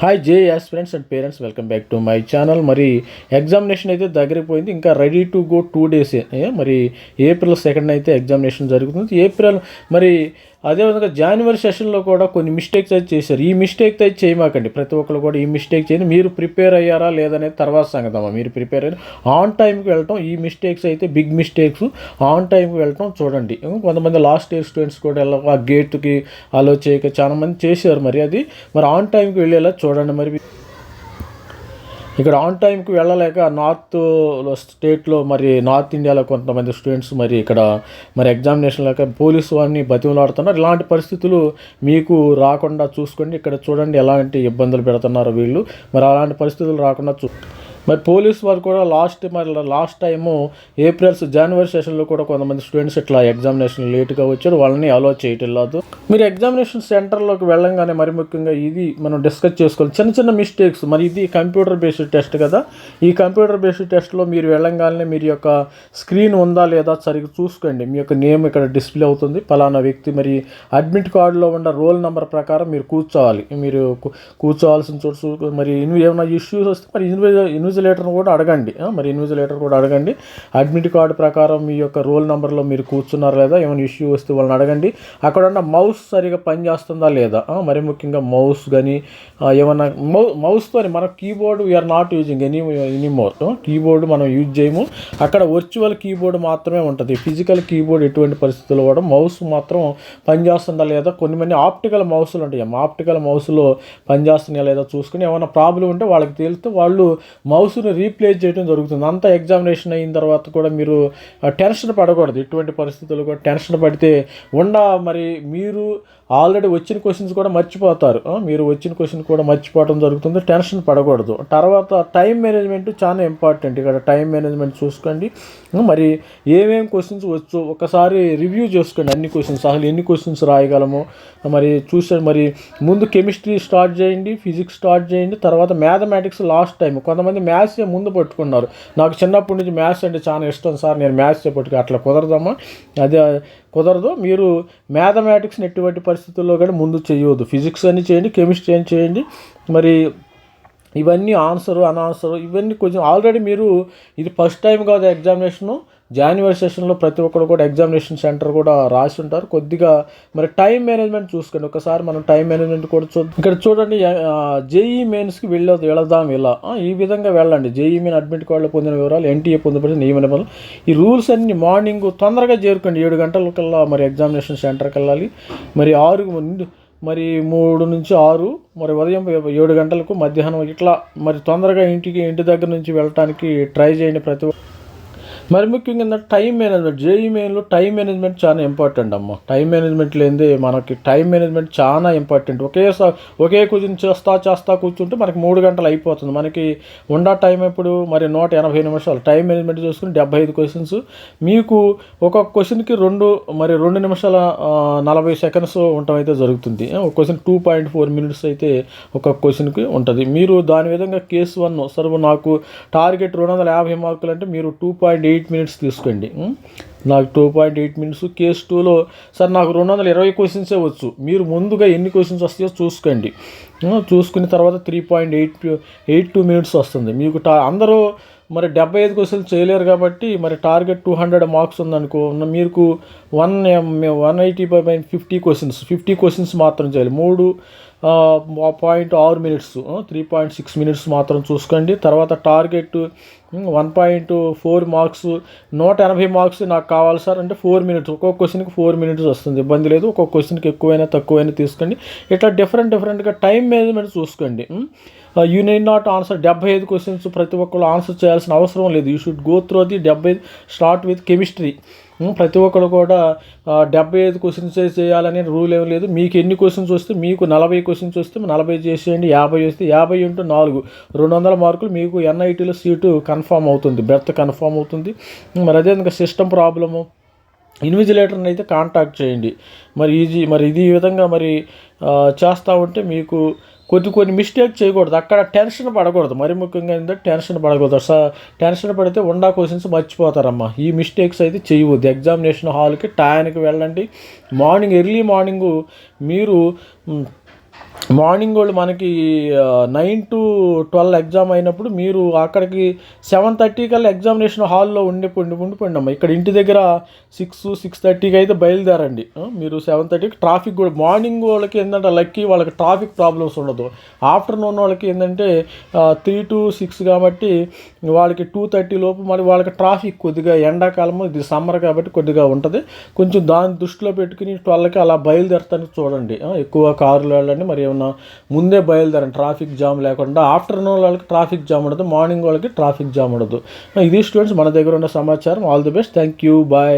Hi జే as friends and parents welcome back to my channel మరి examination అయితే దగ్గరికి పోయింది ఇంకా ready to go two days మరి ఏప్రిల్ సెకండ్ అయితే ఎగ్జామినేషన్ జరుగుతుంది. ఏప్రిల్ మరి అదేవిధంగా జనవరి సెషన్లో కూడా కొన్ని మిస్టేక్స్ అయితే చేశారు. ఈ మిస్టేక్ అయితే చేయమాకండి. ప్రతి ఒక్కరు కూడా ఈ మిస్టేక్ చేయండి. మీరు ప్రిపేర్ అయ్యారా లేదనేది తర్వాత సంగతమ్మా మీరు ప్రిపేర్ అయ్యారు. ఆన్ టైంకి వెళ్ళటం ఈ మిస్టేక్స్ అయితే బిగ్ మిస్టేక్స్ ఆన్ టైంకి వెళ్ళటం చూడండి. కొంతమంది లాస్ట్ ఇయర్ స్టూడెంట్స్ కూడా వెళ్ళ ఆ గేట్కి అలో చేయక చాలా మంది చేశారు మరి అది. మరి ఆన్ టైంకి వెళ్ళేలా చూడండి మరి. ఇక్కడ ఆన్ టైంకి వెళ్ళలేక నార్త్ స్టేట్లో మరి నార్త్ ఇండియాలో కొంతమంది స్టూడెంట్స్ మరి ఇక్కడ మరి ఎగ్జామినేషన్ లేక పోలీసు వారిని బతిమలాడుతున్నారు. ఇలాంటి పరిస్థితులు మీకు రాకుండా చూసుకోండి. ఇక్కడ చూడండి ఎలాంటి ఇబ్బందులు పెడుతున్నారు వీళ్ళు. మరి అలాంటి పరిస్థితులు రాకుండా చూ మరి పోలీస్ వారు కూడా లాస్ట్ మరి లాస్ట్ టైము ఏప్రిల్స్ జనవరి సెషన్లో కూడా కొంతమంది స్టూడెంట్స్ ఇట్లా ఎగ్జామినేషన్ లేట్గా వచ్చారు. వాళ్ళని అలో చేయటం లేదు. మీరు ఎగ్జామినేషన్ సెంటర్లోకి వెళ్ళంగానే మరి ముఖ్యంగా ఇది మనం డిస్కస్ చేసుకోవాలి. చిన్న చిన్న మిస్టేక్స్ మరి ఇది కంప్యూటర్ బేస్డ్ టెస్ట్ కదా. ఈ కంప్యూటర్ బేస్డ్ టెస్ట్లో మీరు వెళ్ళంగానే మీరు యొక్క స్క్రీన్ ఉందా లేదా సరిగ్గా చూసుకోండి. మీ యొక్క నేమ్ ఇక్కడ డిస్ప్లే అవుతుంది. పలానా వ్యక్తి మరి అడ్మిట్ కార్డులో ఉన్న రోల్ నెంబర్ ప్రకారం మీరు కూర్చోవాలి. మీరు కూర్చోవాల్సిన చోటు మరి ఏమైనా ఇష్యూస్ వస్తే మరి ఇన్వి ఇన్విజిలేటర్ని కూడా అడగండి. మరి ఇన్విజిలేటర్ కూడా అడగండి. అడ్మిట్ కార్డు ప్రకారం మీ యొక్క రోల్ నెంబర్లో మీరు కూర్చున్నారా లేదా ఏమైనా ఇష్యూ వస్తే వాళ్ళని అడగండి. అక్కడ ఉన్న మౌస్ సరిగా పనిచేస్తుందా లేదా? మరి ముఖ్యంగా మౌస్ కానీ ఏమన్నా మౌ మౌస్తో మన keyboard we are not using any anymore keyboard మనం యూజ్ చేయము. అక్కడ వర్చువల్ కీబోర్డ్ మాత్రమే ఉంటుంది. ఫిజికల్ కీబోర్డ్ ఎటువంటి పరిస్థితుల్లో కూడా మౌస్ మాత్రం పనిచేస్తుందా లేదా? కొన్ని మంది ఆప్టికల్ మౌసులు ఉంటాయి. ఆప్టికల్ మౌస్లో పనిచేస్తున్నాయా లేదా చూసుకుని ఏమైనా ప్రాబ్లం ఉంటే వాళ్ళకి తేలితే వాళ్ళు మౌస్ హౌస్ను రీప్లేస్ చేయడం జరుగుతుంది. అంతా ఎగ్జామినేషన్ అయిన తర్వాత కూడా మీరు టెన్షన్ పడకూడదు. ఎటువంటి పరిస్థితుల్లో కూడా టెన్షన్ పడితే ఉండ మరి మీరు ఆల్రెడీ వచ్చిన క్వశ్చన్స్ కూడా మర్చిపోతారు. మీరు వచ్చిన క్వశ్చన్ కూడా మర్చిపోవడం జరుగుతుంది. టెన్షన్ పడకూడదు. తర్వాత టైం మేనేజ్మెంట్ చాలా ఇంపార్టెంట్ ఇక్కడ టైం మేనేజ్మెంట్ చూసుకోండి. మరి ఏమేమి క్వశ్చన్స్ వచ్చు? ఒకసారి రివ్యూ చేసుకోండి. అన్ని క్వశ్చన్స్ అసలు ఎన్ని క్వశ్చన్స్ రాయగలము? మరి చూసే మరి ముందు కెమిస్ట్రీ స్టార్ట్ చేయండి. ఫిజిక్స్ స్టార్ట్ చేయండి. తర్వాత మ్యాథమెటిక్స్ లాస్ట్ టైం కొంతమంది మ్యాథ్స్ ముందు పట్టుకున్నారు. నాకు చిన్నప్పటి నుంచి మ్యాథ్స్ అంటే చాలా ఇష్టం సార్. నేను మ్యాథ్స్ పట్టుకు అట్లా కుదరదమ్మా. అదే కుదరదు. మీరు మ్యాథమెటిక్స్ని ఎటువంటి పరిస్థితుల్లో కూడా ముందు చేయవద్దు ఫిజిక్స్ అని చేయండి కెమిస్ట్రీ అని చేయండి. మరి ఇవన్నీ ఆన్సర్ అనాన్సరు ఇవన్నీ కొంచెం ఆల్రెడీ మీరు ఇది ఫస్ట్ టైం కాదు ఎగ్జామినేషను జాన్యువరి సెషన్లో ప్రతి ఒక్కరు కూడా ఎగ్జామినేషన్ సెంటర్ కూడా రాసి ఉంటారు. కొద్దిగా మరి టైం మేనేజ్మెంట్ చూసుకోండి. ఒకసారి మనం టైం మేనేజ్మెంట్ కూడా చూ ఇక్కడ చూడండి జేఈ మెయిన్స్కి వెళ్ళ వెళదాం ఇలా. ఈ విధంగా వెళ్ళండి. జేఈ మెయిన్ అడ్మిట్ కార్డులో పొందిన వివరాలు ఎన్టీఏ పొందబడిన నియమ నిబంధనలు. ఈ రూల్స్ అన్ని మార్నింగ్ తొందరగా చేరుకోండి. ఏడు గంటల కల్లా మరి ఎగ్జామినేషన్ సెంటర్కి వెళ్ళాలి. మరి ఆరు ముందు మరి మూడు నుంచి ఆరు మరి ఉదయం ఏడు గంటలకు మధ్యాహ్నం ఇట్లా మరి తొందరగా ఇంటికి ఇంటి దగ్గర నుంచి వెళ్ళటానికి ట్రై చేయండి ప్రతి ఒక్క- మరి ముఖ్యంగా ఏంటంటే టైం మేనేజ్మెంట్ జేఈ మెయిన్లో టైం మేనేజ్మెంట్ చాలా ఇంపార్టెంట్ అమ్మ. టైం మేనేజ్మెంట్ లేనిదే మనకి టైం మేనేజ్మెంట్ చాలా ఇంపార్టెంట్ ఒకేసారి ఒకే కూర్చుని చేస్తా చేస్తా కూర్చుంటే మనకి మూడు గంటలు అయిపోతుంది. మనకి ఉండా టైం ఎప్పుడు? మరి నూట ఎనభై నిమిషాలు. టైం మేనేజ్మెంట్ చూసుకుని డెబ్బై ఐదు క్వశ్చన్స్ మీకు ఒక్కొక్క క్వశ్చన్కి రెండు మరి రెండు నిమిషాల నలభై సెకండ్స్ ఉండటం అయితే జరుగుతుంది. ఒక question two point four minutes అయితే ఒక క్వశ్చన్కి ఉంటుంది. మీరు దాని విధంగా కేసు వన్ సర్వ్ నాకు టార్గెట్ రెండు వందల యాభై మార్కులు అంటే మీరు two point eight eight minutes తీసుకోండి. నాకు two point eight minutes case టూలో సార్ నాకు రెండు వందల ఇరవై క్వశ్చన్స్ వచ్చు. మీరు ముందుగా ఎన్ని క్వశ్చన్స్ వస్తాయో చూసుకోండి. చూసుకున్న తర్వాత three point eight eight two minutes వస్తుంది. మీకు టా అందరూ మరి డెబ్బై ఐదు క్వశ్చన్స్ చేయలేరు కాబట్టి మరి టార్గెట్ టూ హండ్రెడ్ మార్క్స్ ఉందనుకో మీకు one one eighty by fifty questions fifty questions మాత్రం చేయాలి. మూడు పాయింట్ ఆరు minutes three point six minutes మాత్రం చూసుకోండి. తర్వాత target one point four marks నూట ఎనభై మార్క్స్ నాకు కావాలి సార్. అంటే ఫోర్ మినిట్స్ ఒక్కొక్క క్వశ్చన్కి ఫోర్ మినిట్స్ వస్తుంది. ఇబ్బంది లేదు. ఒక్కొక్క క్వశ్చన్కి ఎక్కువైనా తక్కువైనా తీసుకోండి. ఇట్లా డిఫరెంట్ డిఫరెంట్గా టైం మేనేజ్మెంట్ చూసుకోండి. యూ నైన్ నాట్ ఆన్సర్ డెబ్బై ఐదు క్వశ్చన్స్ ప్రతి ఒక్కరు ఆన్సర్ చేయాల్సిన అవసరం లేదు. You should go through the డెబ్బై స్టార్ట్ విత్ కెమిస్ట్రీ. ప్రతి ఒక్కరు కూడా డెబ్బై ఐదు క్వశ్చన్స్ చేయాలనే రూల్ ఏం లేదు. మీకు ఎన్ని క్వశ్చన్స్ వస్తే మీకు నలభై క్వశ్చన్స్ వస్తే నలభై చేసేయండి యాభై వస్తే యాభై ఇంటూ నాలుగు. రెండు వందల మార్కులు మీకు ఎన్ఐటీలో సీటు కన్ఫామ్ అవుతుంది బెర్త్ కన్ఫామ్ అవుతుంది. మరి అదే ఇంకా సిస్టమ్ ప్రాబ్లము ఇన్విజిలేటర్ని అయితే కాంటాక్ట్ చేయండి. మరి ఈజీ మరి ఇది ఈ విధంగా మరి చేస్తూ ఉంటే మీకు కొన్ని కొన్ని మిస్టేక్ చేయకూడదు. అక్కడ టెన్షన్ పడకూడదు. మరి ముఖ్యంగా ఏంటంటే టెన్షన్ పడకూడదు. స టెన్షన్ పడితే ఉండా క్వశ్చన్స్ మర్చిపోతారమ్మా. ఈ మిస్టేక్స్ అయితే చేయవద్దు. ఎగ్జామినేషన్ హాల్కి టయానికి వెళ్ళండి. మార్నింగ్ ఎర్లీ మార్నింగ్ మీరు మార్నింగ్ వాళ్ళు మనకి నైన్ టు ట్వెల్వ్ ఎగ్జామ్ అయినప్పుడు మీరు అక్కడికి సెవెన్ థర్టీ కల్లా ఎగ్జామినేషన్ హాల్లో ఉండి ఉండి ఉండిపోండి అమ్మ ఇక్కడ ఇంటి దగ్గర సిక్స్ సిక్స్ థర్టీకి అయితే బయలుదేరండి. మీరు సెవెన్ థర్టీకి ట్రాఫిక్ కూడా మార్నింగ్ వాళ్ళకి ఏంటంటే లక్కీ వాళ్ళకి ట్రాఫిక్ ప్రాబ్లమ్స్ ఉండదు. ఆఫ్టర్నూన్ వాళ్ళకి ఏంటంటే త్రీ టు సిక్స్ కాబట్టి వాళ్ళకి టూ థర్టీ లోపు మరి వాళ్ళకి ట్రాఫిక్ కొద్దిగా ఎండాకాలము ఇది సమ్మర్ కాబట్టి కొద్దిగా ఉంటుంది. కొంచెం దాని దృష్టిలో పెట్టుకుని ట్వెల్వ్కి అలా బయలుదేరతానికి చూడండి. ఎక్కువ కార్లు వెళ్ళండి మరి ఏమన్నా ముందే బయలుదేరండి ట్రాఫిక్ జామ్ లేకుండా ఆఫ్టర్నూన్ వాళ్ళకి ట్రాఫిక్ జామ్ ఉండదు మార్నింగ్ వాళ్ళకి ట్రాఫిక్ జామ్ ఉండదు. ఇది స్టూడెంట్స్ మన దగ్గర ఉన్న సమాచారం. All the best. Thank you. Bye.